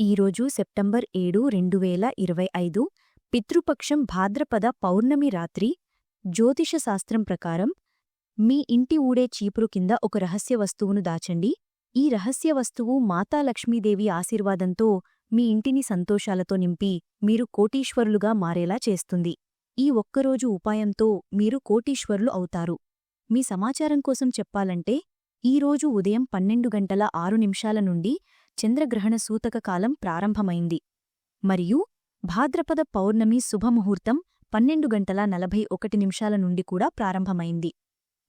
ఈరోజు సెప్టెంబర్ ఏడు రెండు వేల ఇరవై ఐదు పితృపక్షం భాద్రపద పౌర్ణమి రాత్రి జ్యోతిషశాస్త్రం ప్రకారం మీ ఇంటి ఊడే చీపురు కింద ఒక రహస్య వస్తువును దాచండి. ఈ రహస్య వస్తువు మాతా లక్ష్మీదేవి ఆశీర్వాదంతో మీ ఇంటిని సంతోషాలతో నింపి మీరు కోటీశ్వరులుగా మారేలా చేస్తుంది. ఈ ఒక్కరోజు ఉపాయంతో మీరు కోటీశ్వరులు అవుతారు. మీ సమాచారం కోసం చెప్పాలంటే ఈరోజు ఉదయం పన్నెండు గంటల ఆరు నిమిషాల నుండి చంద్రగ్రహణ సూతక కాలం ప్రారంభమైంది. మరియు భాద్రపద పౌర్ణమి శుభముహూర్తం పన్నెండు గంటల నలభై ఒకటి నిమిషాల నుండి కూడా ప్రారంభమైంది.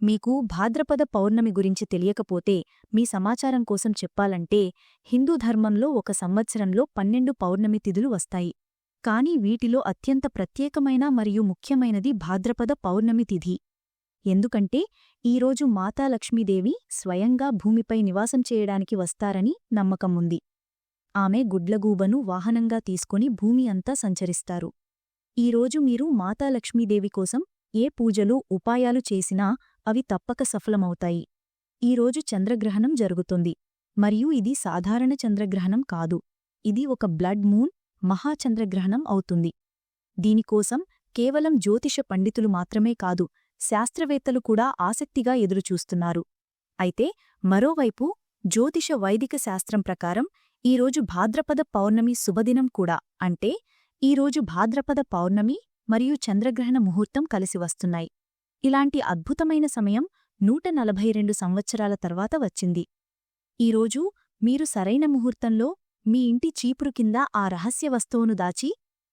మీకు భాద్రపద పౌర్ణమి గురించి తెలియకపోతే మీ సమాచారం కోసం చెప్పాలంటే హిందూ ధర్మంలో ఒక సంవత్సరంలో పన్నెండు పౌర్ణమి తిథులు వస్తాయి. కాని వీటిలో అత్యంత ప్రత్యేకమైన మరియు ముఖ్యమైనది భాద్రపద పౌర్ణమి తిథి. ఎందుకంటే ఈరోజు మాతా లక్ష్మీదేవి స్వయంగా భూమిపై నివాసం చేయడానికి వస్తారని నమ్మకం ఉంది. ఆమె గుడ్లగూబను వాహనంగా తీసుకుని భూమి అంతా సంచరిస్తారు. ఈరోజు మీరు మాతా లక్ష్మీదేవి కోసం ఏ పూజలు ఉపాయాలు చేసినా అవి తప్పక సఫలమవుతాయి. ఈరోజు చంద్రగ్రహణం జరుగుతుంది. మరియు ఇది సాధారణ చంద్రగ్రహణం కాదు. ఇది ఒక బ్లడ్ మూన్ మహాచంద్రగ్రహణం అవుతుంది. దీనికోసం కేవలం జ్యోతిష పండితులు మాత్రమే కాదు శాస్త్రవేత్తలు కూడా ఆసక్తిగా ఎదురుచూస్తున్నారు. అయితే మరోవైపు జ్యోతిష వైదిక శాస్త్రం ప్రకారం ఈరోజు భాద్రపద పౌర్ణమి శుభదినం కూడా. అంటే ఈరోజు భాద్రపద పౌర్ణమి మరియు చంద్రగ్రహణ ముహూర్తం కలిసి వస్తున్నాయి. ఇలాంటి అద్భుతమైన సమయం నూట నలభై రెండు సంవత్సరాల తర్వాత వచ్చింది. ఈరోజు మీరు సరైన ముహూర్తంలో మీ ఇంటి చీపురు కింద ఆ రహస్య వస్తువును దాచి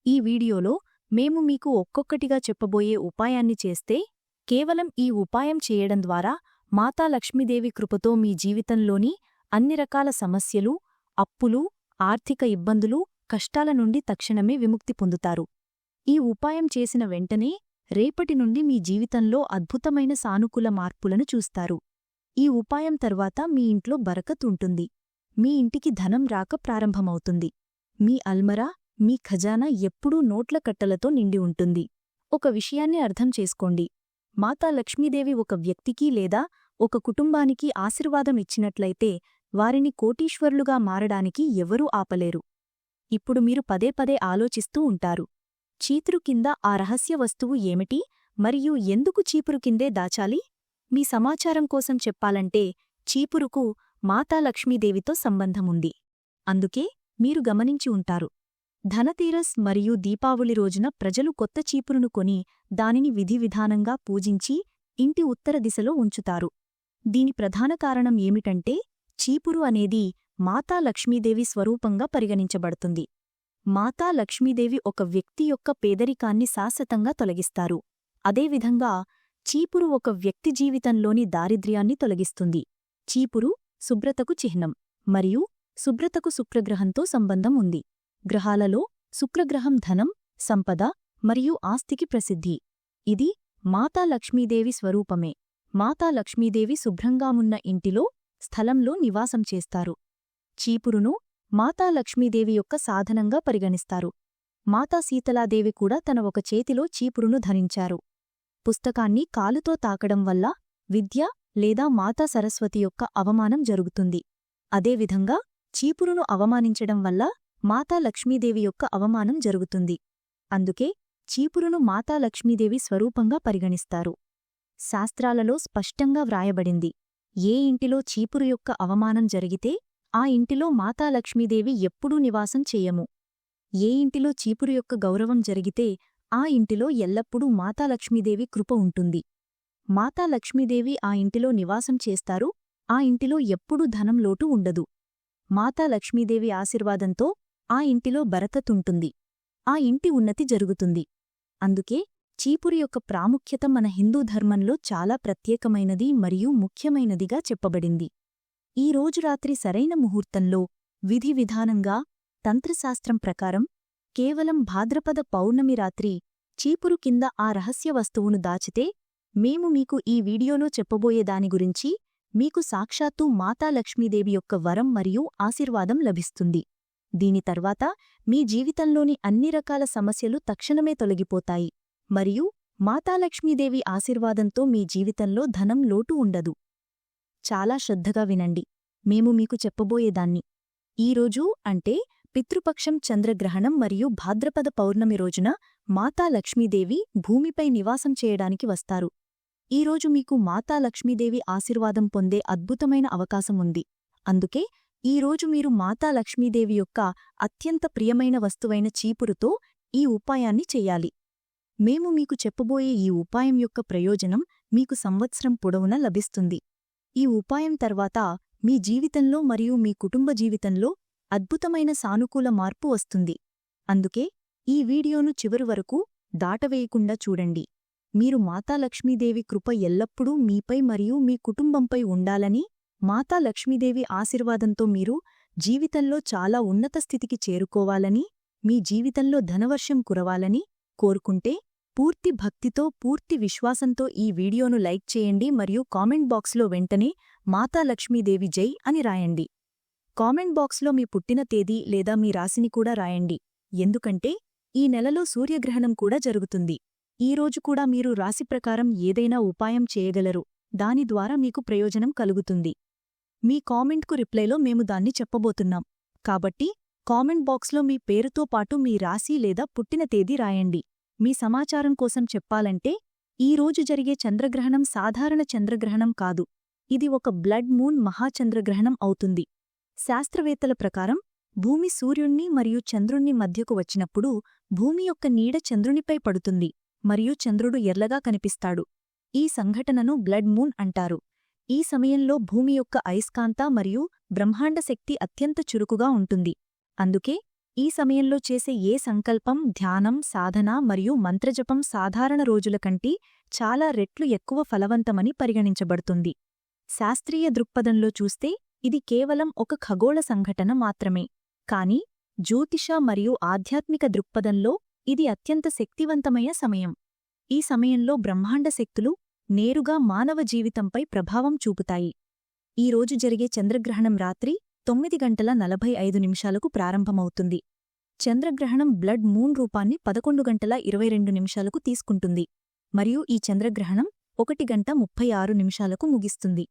ఈ వీడియోలో మేము మీకు ఒక్కొక్కటిగా చెప్పబోయే ఉపాయాన్ని చేస్తే కేవలం ఈ ఉపాయం చేయడం ద్వారా మాతా లక్ష్మీదేవి కృపతో మీ జీవితంలోని అన్ని రకాల సమస్యలు అప్పులు ఆర్థిక ఇబ్బందులు కష్టాల నుండి తక్షణమే విముక్తి పొందుతారు. ఈ ఉపాయం చేసిన వెంటనే రేపటి నుండి మీ జీవితంలో అద్భుతమైన సానుకూల మార్పులను చూస్తారు. ఈ ఉపాయం తర్వాత మీ ఇంట్లో బరకత్ ఉంటుంది. మీ ఇంటికి ధనం రాక ప్రారంభమవుతుంది. మీ అల్మరా మీ ఖజానా ఎప్పుడూ నోట్ల కట్టలతో నిండి ఉంటుంది. ఒక విషయాన్ని అర్థం చేసుకోండి. మాతా లక్ష్మీదేవి ఒక వ్యక్తికి లేదా ఒక కుటుంబానికి ఆశీర్వాదం ఇచ్చినట్లయితే వారిని కోటీశ్వరులుగా మారడానికి ఎవరూ ఆపలేరు. ఇప్పుడు మీరు పదే పదే ఆలోచిస్తూ ఉంటారు. చీతురు కింద ఆ రహస్య వస్తువు ఏమిటి? మరియు ఎందుకు చీపురు కిందే దాచాలి? మీ సమాచారం కోసం చెప్పాలంటే చీపురుకు మాతా లక్ష్మీదేవితో సంబంధముంది. అందుకే మీరు గమనించి ఉంటారు. ధనతీరస్ మరియు దీపావళి రోజున ప్రజలు కొత్త చీపురును కొని దానిని విధివిధానంగా పూజించి ఇంటి ఉత్తర దిశలో ఉంచుతారు. దీని ప్రధాన కారణం ఏమిటంటే చీపురు అనేది మాతా లక్ష్మీదేవి స్వరూపంగా పరిగణించబడుతుంది. మాతా లక్ష్మీదేవి ఒక వ్యక్తి యొక్క పేదరికాన్ని శాశ్వతంగా తొలగిస్తారు. అదేవిధంగా చీపురు ఒక వ్యక్తి జీవితంలోని దారిద్ర్యాన్ని తొలగిస్తుంది. చీపురు శుభ్రతకు చిహ్నం మరియు శుభ్రతకు శుక్రగ్రహంతో సంబంధం ఉంది. గ్రహాలలో శుక్రగ్రహం ధనం సంపద మరియు ఆస్తికి ప్రసిద్ధి. ఇది మాతా లక్ష్మీదేవి స్వరూపమే. మాతా లక్ష్మీదేవి శుభ్రంగా ఉన్న ఇంటిలో స్థలంలో నివాసం చేస్తారు. చీపురును మాతా లక్ష్మీదేవి యొక్క సాధనంగా పరిగణిస్తారు. మాతా సీతలాదేవి కూడా తన ఒక చేతిలో చీపురును ధరించారు. పుస్తకాన్ని కాలుతో తాకడం వల్ల విద్య లేదా మాతా సరస్వతి యొక్క అవమానం జరుగుతుంది. అదేవిధంగా చీపురును అవమానించడం వల్ల మాతా లక్ష్మీదేవి యొక్క అవమానం జరుగుతుంది. అందుకే చీపురును మాతా లక్ష్మీదేవి స్వరూపంగా పరిగణిస్తారు. శాస్త్రాలలో స్పష్టంగా వ్రాయబడింది. ఏ ఇంటిలో చీపురు యొక్క అవమానం జరిగితే ఆ ఇంటిలో మాతా లక్ష్మీదేవి ఎప్పుడూ నివాసం చేయము. ఏ ఇంటిలో చీపురు యొక్క గౌరవం జరిగితే ఆ ఇంటిలో ఎల్లప్పుడూ మాతా లక్ష్మీదేవి కృప ఉంటుంది. మాతా లక్ష్మీదేవి ఆ ఇంటిలో నివాసం చేస్తారు ఆ ఇంటిలో ఎప్పుడూ ధనం లోటు ఉండదు. మాతా లక్ష్మీదేవి ఆశీర్వాదంతో ఆ ఇంటిలో బరకతుంటుంది ఆ ఇంటి ఉన్నతి జరుగుతుంది. అందుకే చీపురు యొక్క ప్రాముఖ్యత మన హిందూ ధర్మంలో చాలా ప్రత్యేకమైనది మరియు ముఖ్యమైనదిగా చెప్పబడింది. ఈ రోజు రాత్రి సరైన ముహూర్తంలో విధి విధానంగా తంత్రశాస్త్రం ప్రకారం కేవలం భాద్రపద పౌర్ణమి రాత్రి చీపురు కింద ఆ రహస్య వస్తువును దాచితే మేము మీకు ఈ వీడియోలో చెప్పబోయే దాని గురించి మీకు సాక్షాత్తూ మాతా లక్ష్మీదేవి యొక్క వరం మరియు ఆశీర్వాదం లభిస్తుంది. దీని తర్వాత మీ జీవితంలోని అన్ని రకాల సమస్యలు తక్షణమే తొలగిపోతాయి. మరియు మాతాలక్ష్మీదేవి ఆశీర్వాదంతో మీ జీవితంలో ధనం లోటు ఉండదు. చాలా శ్రద్ధగా వినండి. మేము మీకు చెప్పబోయేదాన్ని. ఈరోజు అంటే పితృపక్షం చంద్రగ్రహణం మరియు భాద్రపద పౌర్ణమి రోజున మాతా లక్ష్మీదేవి భూమిపై నివాసం చేయడానికి వస్తారు. ఈరోజు మీకు మాతా లక్ష్మీదేవి ఆశీర్వాదం పొందే అద్భుతమైన అవకాశం ఉంది. అందుకే ఈరోజు మీరు మాతా లక్ష్మీదేవి యొక్క అత్యంత ప్రియమైన వస్తువైన చీపురుతో ఈ ఉపాయాన్ని చెయ్యాలి మేము మీకు చెప్పబోయే ఈ ఉపాయం యొక్క ప్రయోజనం మీకు సంవత్సరం పొడవునా లభిస్తుంది. ఈ ఉపాయం తర్వాత మీ జీవితంలో మరియు మీ కుటుంబ జీవితంలో అద్భుతమైన సానుకూల మార్పు వస్తుంది. అందుకే ఈ వీడియోను చివరి వరకు దాటవేయకుండా చూడండి. మీరు మాతా లక్ష్మీదేవి కృప ఎల్లప్పుడూ మీపై మరియు మీ కుటుంబంపై ఉండాలని మాతా లక్ష్మీదేవి ఆశీర్వాదంతో మీరు జీవితంలో చాలా ఉన్నత స్థితికి చేరుకోవాలని మీ జీవితంలో ధనవర్షం కురవాలని కోరుకుంటే పూర్తి భక్తితో పూర్తి విశ్వాసంతో ఈ వీడియోను లైక్ చేయండి మరియు కామెంట్ బాక్స్లో వెంటనే మాతా లక్ష్మీదేవి జై అని రాయండి. కామెంట్ బాక్స్లో మీ పుట్టిన తేదీ లేదా మీ రాశిని కూడా రాయండి. ఎందుకంటే ఈ నెలలో సూర్యగ్రహణం కూడా జరుగుతుంది. ఈరోజు కూడా మీరు రాశి ప్రకారం ఏదైనా ఉపాయం చేయగలరు. దాని ద్వారా మీకు ప్రయోజనం కలుగుతుంది. మీ కామెంట్కు రిప్లైలో మేము దాన్ని చెప్పబోతున్నాం. కాబట్టి కామెంట్ బాక్స్లో మీ పేరుతో పాటు మీ రాశి లేదా పుట్టిన తేదీ రాయండి. మీ సమాచారం కోసం చెప్పాలంటే ఈ రోజు జరిగే చంద్రగ్రహణం సాధారణ చంద్రగ్రహణం కాదు. ఇది ఒక బ్లడ్ మూన్ మహాచంద్రగ్రహణం అవుతుంది. శాస్త్రవేత్తల ప్రకారం భూమి సూర్యుణ్ణి మరియు చంద్రుణ్ణి మధ్యకు వచ్చినప్పుడు భూమి యొక్క నీడ చంద్రునిపై పడుతుంది మరియు చంద్రుడు ఎర్లగా కనిపిస్తాడు. ఈ సంఘటనను బ్లడ్ మూన్ అంటారు. ఈ సమయంలో భూమి యొక్క అయస్కాంత మరియు బ్రహ్మాండ శక్తి అత్యంత చురుకుగా ఉంటుంది. అందుకే ఈ సమయంలో చేసే ఏ సంకల్పం ధ్యానం సాధన మరియు మంత్రజపం సాధారణ రోజుల కంటే చాలా రెట్లు ఎక్కువ ఫలవంతమని పరిగణించబడుతుంది. శాస్త్రీయ దృక్పథంలో చూస్తే ఇది కేవలం ఒక ఖగోళ సంఘటన మాత్రమే. కాని జ్యోతిష మరియు ఆధ్యాత్మిక దృక్పథంలో ఇది అత్యంత శక్తివంతమైన సమయం. ఈ సమయంలో బ్రహ్మాండ శక్తులు నేరుగా మానవ జీవితంపై ప్రభావం చూపుతాయి. ఈ రోజు జరిగే చంద్రగ్రహణం రాత్రి తొమ్మిది గంటల నలభై ఐదు నిమిషాలకు ప్రారంభమవుతుంది. చంద్రగ్రహణం బ్లడ్ మూన్ రూపాన్ని పదకొండు గంటల ఇరవై రెండు నిమిషాలకు తీసుకుంటుంది. మరియు ఈ చంద్రగ్రహణం ఒకటి గంట ముప్పై ఆరు నిమిషాలకు ముగిస్తుంది.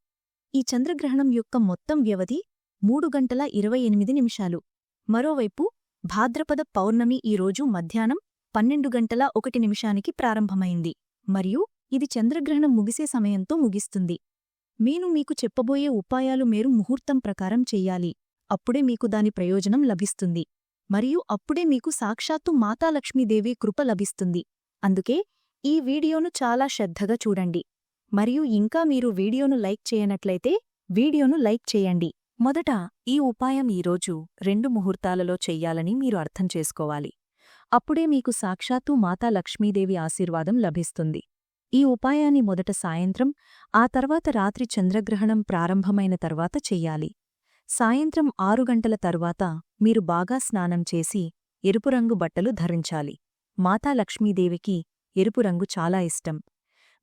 ఈ చంద్రగ్రహణం యొక్క మొత్తం వ్యవధి మూడు గంటల ఇరవై ఎనిమిది నిమిషాలు. మరోవైపు భాద్రపద పౌర్ణమి ఈ రోజు మధ్యాహ్నం పన్నెండు గంటల ఒకటి నిమిషానికి ప్రారంభమైంది. మరియు ఇది చంద్రగ్రహణం ముగిసే సమయంతో ముగిస్తుంది. నేను మీకు చెప్పబోయే ఉపాయాలు మీరు ముహూర్తం ప్రకారం చెయ్యాలి అప్పుడే మీకు దాని ప్రయోజనం లభిస్తుంది. మరియు అప్పుడే మీకు సాక్షాత్తు మాతాలక్ష్మీదేవి కృప లభిస్తుంది. అందుకే ఈ వీడియోను చాలా శ్రద్ధగా చూడండి. మరియు ఇంకా మీరు వీడియోను లైక్ చేయనట్లయితే వీడియోను లైక్ చేయండి. మొదట ఈ ఉపాయం ఈరోజు రెండు ముహూర్తాలలో చెయ్యాలని మీరు అర్థం చేసుకోవాలి. అప్పుడే మీకు సాక్షాత్తు మాతా లక్ష్మీదేవి ఆశీర్వాదం లభిస్తుంది. ఈ ఉపాయాన్ని మొదట సాయంత్రం ఆ తర్వాత రాత్రి చంద్రగ్రహణం ప్రారంభమైన తర్వాత చెయ్యాలి. సాయంత్రం ఆరు గంటల తర్వాత మీరు బాగా స్నానం చేసి ఎరుపు రంగు బట్టలు ధరించాలి. మాతా లక్ష్మీదేవికి ఎరుపు రంగు చాలా ఇష్టం.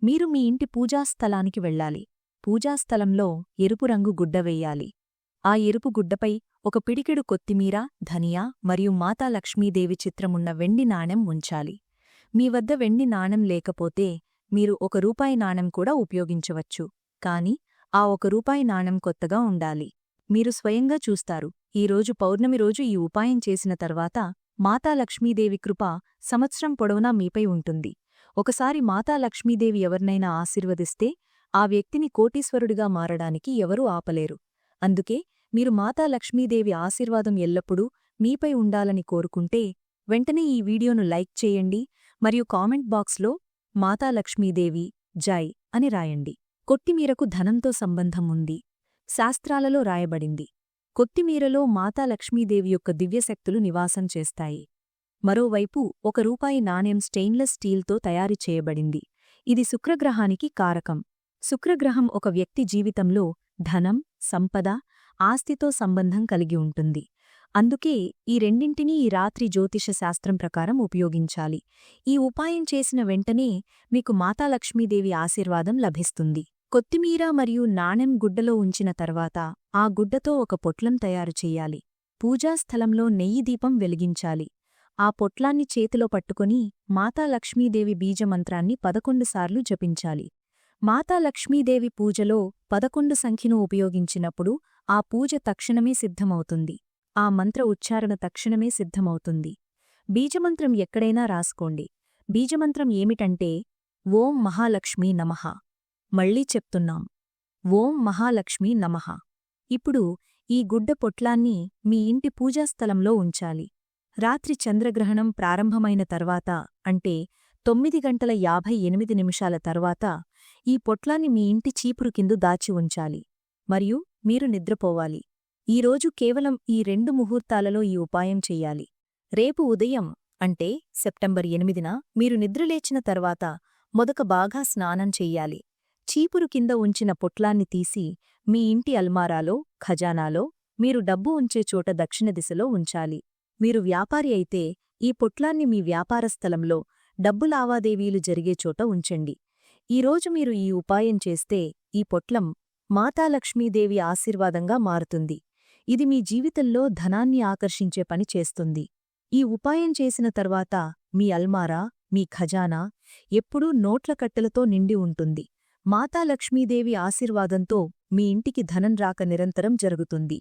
మీరు మీ ఇంటి పూజాస్థలానికి వెళ్ళాలి. పూజాస్థలంలో ఎరుపు రంగు గుడ్డ వెయ్యాలి ఆ ఎరుపు గుడ్డపై ఒక పిడికెడు కొత్తిమీర ధనియా మరియు మాతా లక్ష్మీదేవి చిత్రమున్న వెండి నాణెం ఉంచాలి. మీ వద్ద వెండి నాణెం లేకపోతే మీరు ఒక రూపాయి నాణెం కూడా ఉపయోగించవచ్చు. కాని ఆ ఒక రూపాయి నాణెం కొత్తగా ఉండాలి. మీరు స్వయంగా చూస్తారు. ఈరోజు పౌర్ణమి రోజు ఈ ఉపాయం చేసిన తర్వాత మాతా లక్ష్మీదేవి కృప సంవత్సరం పొడవునా మీపై ఉంటుంది. ఒకసారి మాతా లక్ష్మీదేవి ఎవరినైనా ఆశీర్వదిస్తే ఆ వ్యక్తిని కోటీశ్వరుడిగా మారడానికి ఎవరూ ఆపలేరు. అందుకే మీరు మాతా లక్ష్మీదేవి ఆశీర్వాదం ఎల్లప్పుడూ మీపై ఉండాలని కోరుకుంటే వెంటనే ఈ వీడియోను లైక్ చేయండి. మరియు కామెంట్ బాక్స్లో మాతాలక్ష్మీదేవి జై అని రాయండి. కొత్తిమీరకు ధనంతో సంబంధం ఉంది. శాస్త్రాలలో రాయబడింది. కొత్తిమీరలో మాతాలక్ష్మీదేవి యొక్క దివ్యశక్తులు నివాసం చేస్తాయి. మరోవైపు ఒక రూపాయి నాణ్యం స్టెయిన్లెస్ స్టీల్తో తయారు చేయబడింది. ఇది శుక్రగ్రహానికి కారకం. శుక్రగ్రహం ఒక వ్యక్తి జీవితంలో ధనం సంపద ఆస్తితో సంబంధం కలిగి ఉంటుంది. అందుకే ఈ రెండింటినీ ఈ రాత్రి జ్యోతిష శాస్త్రం ప్రకారం ఉపయోగించాలి. ఈ ఉపాయం చేసిన వెంటనే మీకు మాతాలక్ష్మీదేవి ఆశీర్వాదం లభిస్తుంది. కొత్తిమీర మరియు నాణెం గుడ్డలో ఉంచిన తర్వాత ఆ గుడ్డతో ఒక పొట్లం తయారు చెయ్యాలి పూజాస్థలంలో నెయ్యి దీపం వెలిగించాలి. ఆ పొట్లాన్ని చేతిలో పట్టుకుని మాతాలక్ష్మీదేవి బీజమంత్రాన్ని పదకొండుసార్లు జపించాలి. మాతాలక్ష్మీదేవి పూజలో పదకొండు సంఖ్యను ఉపయోగించినప్పుడు ఆ పూజ తక్షణమే సిద్ధమవుతుంది. ఆ మంత్ర ఉచ్చారణ తక్షణమే సిద్ధమవుతుంది. బీజమంత్రం ఎక్కడైనా రాసుకోండి. బీజమంత్రం ఏమిటంటే ఓం మహాలక్ష్మీ నమః. మళ్ళీ చెప్తున్నాం. ఓం మహాలక్ష్మీ నమః. ఇప్పుడు ఈ గుడ్డ పొట్లాన్ని మీ ఇంటి పూజాస్థలంలో ఉంచాలి. రాత్రి చంద్రగ్రహణం ప్రారంభమైన తర్వాత అంటే తొమ్మిది గంటల యాభై ఎనిమిది నిమిషాల తర్వాత ఈ పొట్లాన్ని మీ ఇంటి చీపురు కిందు దాచి ఉంచాలి. మరియు మీరు నిద్రపోవాలి. ఈరోజు కేవలం ఈ రెండు ముహూర్తాలలో ఈ ఉపాయం చెయ్యాలి రేపు ఉదయం అంటే సెప్టెంబర్ ఎనిమిదిన మీరు నిద్రలేచిన తర్వాత మొదక బాగా స్నానం చెయ్యాలి చీపురు కింద ఉంచిన పొట్లాన్ని తీసి మీ ఇంటి అల్మారాలో ఖజానాలో మీరు డబ్బు ఉంచే చోట దక్షిణ దిశలో ఉంచాలి. మీరు వ్యాపారి అయితే ఈ పొట్లాన్ని మీ వ్యాపార స్థలంలో డబ్బు లావాదేవీలు జరిగే చోట ఉంచండి. ఈరోజు మీరు ఈ ఉపాయం చేస్తే ఈ పొట్లం మాతాలక్ష్మీదేవి ఆశీర్వాదంగా మారుతుంది. ఇది మీ జీవితంలో ధనాన్ని ఆకర్షించే పని చేస్తుంది. ఈ ఉపాయం చేసిన తర్వాత మీ అల్మారా మీ ఖజానా ఎప్పుడూ నోట్ల కట్టెలతో నిండి ఉంటుంది. మాతాలక్ష్మీదేవి ఆశీర్వాదంతో మీ ఇంటికి ధనం రాక నిరంతరం జరుగుతుంది.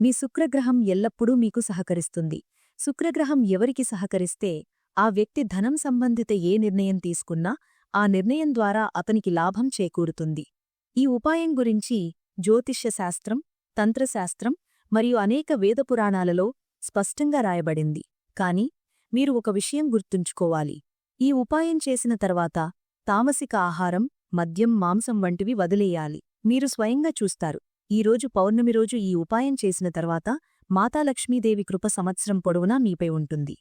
మీ శుక్రగ్రహం ఎల్లప్పుడూ మీకు సహకరిస్తుంది. శుక్రగ్రహం ఎవరికి సహకరిస్తే ఆ వ్యక్తి ధనం సంబంధిత ఏ నిర్ణయం తీసుకున్నా ఆ నిర్ణయం ద్వారా అతనికి లాభం చేకూరుతుంది. ఈ ఉపాయం గురించి జ్యోతిష్యశాస్త్రం తంత్రశాస్త్రం మరియు అనేక వేదపురాణాలలో స్పష్టంగా రాయబడింది. కాని మీరు ఒక విషయం గుర్తుంచుకోవాలి. ఈ ఉపాయం చేసిన తర్వాత తామసిక ఆహారం మద్యం మాంసం వంటివి వదిలేయాలి. మీరు స్వయంగా చూస్తారు. ఈరోజు పౌర్ణమి రోజు ఈ ఉపాయం చేసిన తర్వాత మాతాలక్ష్మీదేవి కృప సంవత్సరం పొడవునా మీపై ఉంటుంది.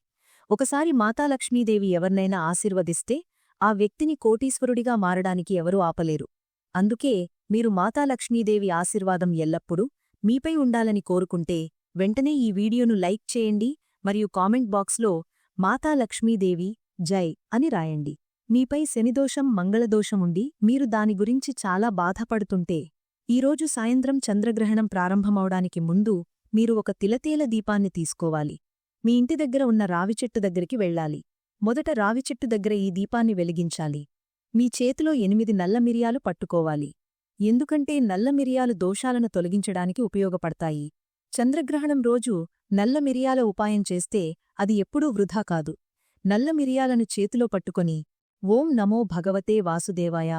ఒకసారి మాతాలక్ష్మీదేవి ఎవరినైనా ఆశీర్వదిస్తే ఆ వ్యక్తిని కోటీశ్వరుడిగా మారడానికి ఎవరూ ఆపలేరు. అందుకే మీరు మాతాలక్ష్మీదేవి ఆశీర్వాదం ఎల్లప్పుడూ మీపై ఉండాలని కోరుకుంటే వెంటనే ఈ వీడియోను లైక్ చేయండి మరియు కామెంట్ బాక్స్లో మాతాలక్ష్మీదేవి జై అని రాయండి. మీపై శనిదోషం మంగళదోషం ఉండి మీరు దాని గురించి చాలా బాధపడుతుంటే ఈరోజు సాయంత్రం చంద్రగ్రహణం ప్రారంభమవడానికి ముందు మీరు ఒక తిలతేల దీపాన్ని తీసుకోవాలి. మీ ఇంటి దగ్గర ఉన్న రావిచెట్టు దగ్గరికి వెళ్ళాలి. మొదట రావిచెట్టు దగ్గర ఈ దీపాన్ని వెలిగించాలి. మీ చేతిలో ఎనిమిది నల్ల మిరియాలు పట్టుకోవాలి. ఎందుకంటే నల్ల మిరియాలు దోషాలను తొలగించడానికి ఉపయోగపడతాయి. చంద్రగ్రహణం రోజు నల్ల మిరియాల ఉపాయం చేస్తే అది ఎప్పుడూ వృధా కాదు. నల్ల మిరియాలను చేతిలో పట్టుకొని ఓం నమో భగవతే వాసుదేవాయ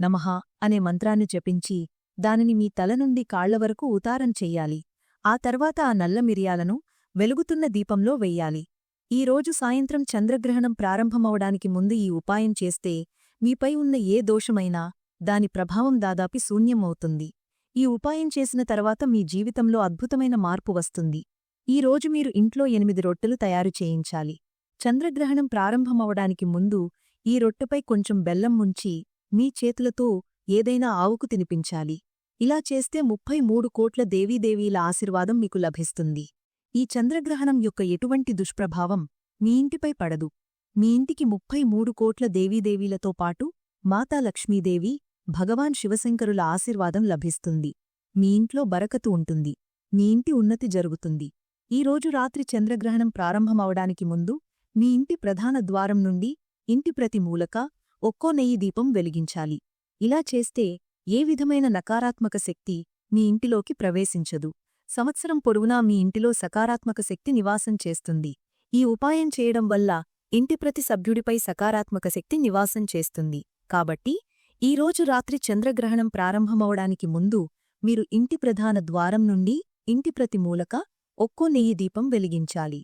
నమః అనే మంత్రాన్ని జపించి దానిని మీ తల నుండి కాళ్ళ వరకు ఉతారం చెయ్యాలి ఆ తర్వాత ఆ నల్ల మిరియాలను వెలుగుతున్న దీపంలో వెయ్యాలి ఈరోజు సాయంత్రం చంద్రగ్రహణం ప్రారంభమవడానికి ముందు ఈ ఉపాయం చేస్తే మీపై ఉన్న ఏ దోషమైనా దాని ప్రభావం దాదాపి శూన్యమవుతుంది. ఈ ఉపాయం చేసిన తర్వాత మీ జీవితంలో అద్భుతమైన మార్పు వస్తుంది. ఈ రోజు మీరు ఇంట్లో ఎనిమిది రొట్టెలు తయారు చేయించాలి. చంద్రగ్రహణం ప్రారంభమవడానికి ముందు ఈ రొట్టెపై కొంచెం బెల్లం ముంచి మీ చేతులతో ఏదైనా ఆవుకు తినిపించాలి. ఇలా చేస్తే ముప్పై మూడు కోట్ల దేవీదేవీల ఆశీర్వాదం మీకు లభిస్తుంది. ఈ చంద్రగ్రహణం యొక్క ఎటువంటి దుష్ప్రభావం మీ ఇంటిపై పడదు. మీ ఇంటికి ముప్పై మూడు కోట్ల దేవీదేవీలతో పాటు మాతా లక్ష్మీదేవి భగవాన్ శివశంకరుల ఆశీర్వాదం లభిస్తుంది. మీ ఇంట్లో బరకతు ఉంటుంది. మీ ఇంటి ఉన్నతి జరుగుతుంది. ఈరోజు రాత్రి చంద్రగ్రహణం ప్రారంభమవడానికి ముందు మీ ఇంటి ప్రధాన ద్వారం నుండి ఇంటి ప్రతి మూలక ఒక్కో నెయ్యి దీపం వెలిగించాలి. ఇలా చేస్తే ఏ విధమైన నకారాత్మక శక్తి మీ ఇంటిలోకి ప్రవేశించదు. సంవత్సరం పొడవునా మీ ఇంటిలో సకారాత్మక శక్తి నివాసం చేస్తుంది. ఈ ఉపాయం చేయడం వల్ల ఇంటి ప్రతి సభ్యుడిపై సకారాత్మక శక్తి నివాసం చేస్తుంది. కాబట్టి ఈరోజు రాత్రి చంద్రగ్రహణం ప్రారంభమవడానికి ముందు మీరు ఇంటి ప్రధాన ద్వారం నుండి ఇంటి ప్రతి మూలక ఒక్కో నెయ్యి దీపం వెలిగించాలి.